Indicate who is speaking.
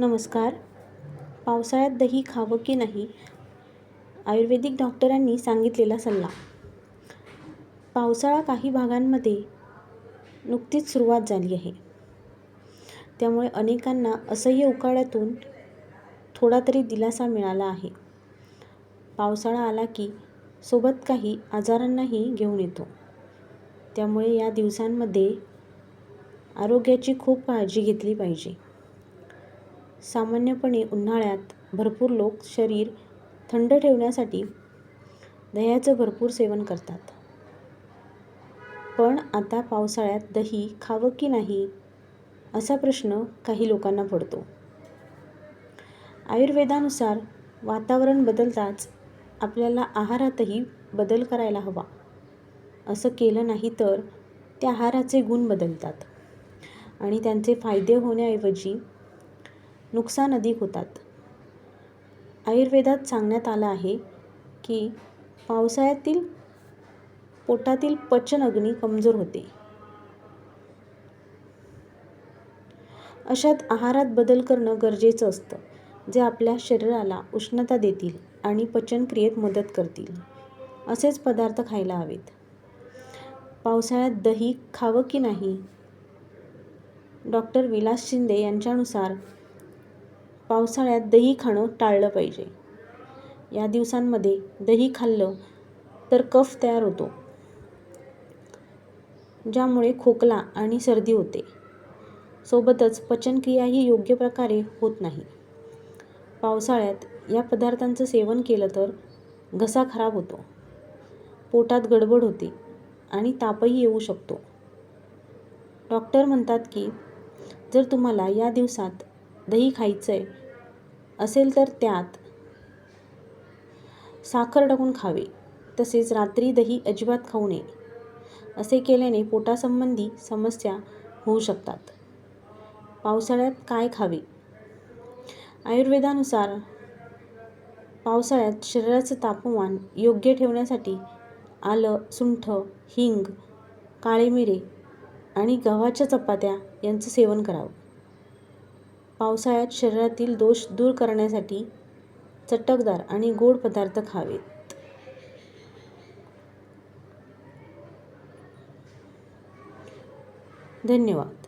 Speaker 1: नमस्कार. पावसाळ्यात दही खावं की नाही? आयुर्वेदिक डॉक्टरांनी सांगितलेला सल्ला. पावसाळा काही भागांमध्ये नुकतीच सुरुवात झाली आहे. त्यामुळे अनेकांना असह्य उकाड्यातून थोडा तरी दिलासा मिळाला आहे. पावसाळा आला की सोबत काही आजारांनाही घेऊन येतो. त्यामुळे या दिवसांमध्ये आरोग्याची खूप काळजी घेतली पाहिजे. सामान्यपणे उन्हाळ्यात भरपूर लोक शरीर थंड ठेवण्यासाठी दह्याचं भरपूर सेवन करतात. पण आता पावसाळ्यात दही खावं की नाही असा प्रश्न काही लोकांना पडतो. आयुर्वेदानुसार वातावरण बदलताच आपल्याला आहारातही बदल करायला हवा. असं केलं नाही तर त्या आहाराचे गुण बदलतात आणि त्यांचे फायदे होण्याऐवजी नुकसान अधिक होतात. आयुर्वेदात सांगण्यात आलं आहे की पावसाळ्यातील पोटातील पचन अग्नी कमजोर होते. अशात आहारात बदल करणं गरजेचं असतं जे आपल्या शरीराला उष्णता देतील आणि पचनक्रियेत मदत करतील असेच पदार्थ खायला हवेत. पावसाळ्यात दही खावं की नाही? डॉक्टर विलास शिंदे यांच्यानुसार पावसाळ्यात दही खाणं टाळलं पाहिजे. या दिवसांमध्ये दही खाल्लं तर कफ तयार होतो ज्यामुळे खोकला आणि सर्दी होते. सोबतच पचनक्रियाही योग्य प्रकारे होत नाही. पावसाळ्यात या पदार्थांचं सेवन केलं तर घसा खराब होतो पोटात गडबड होते आणि तापही येऊ शकतो. डॉक्टर म्हणतात की जर तुम्हाला या दिवसात दही खायचं आहे असेल तर त्यात साखर टाकून खावे. तसेच रात्री दही अजिबात खाऊ नये. असे केल्याने पोटासंबंधी समस्या होऊ शकतात. पावसाळ्यात काय खावे? आयुर्वेदानुसार पावसाळ्यात शरीराचं तापमान योग्य ठेवण्यासाठी आलं सुंठ हिंग काळे मिरे आणि गव्हाच्या चपात्या यांचं सेवन करावं. पावसाळ्यात शरीरातील दोष दूर करण्यासाठी चटकदार आणि गोड पदार्थ खावेत. धन्यवाद.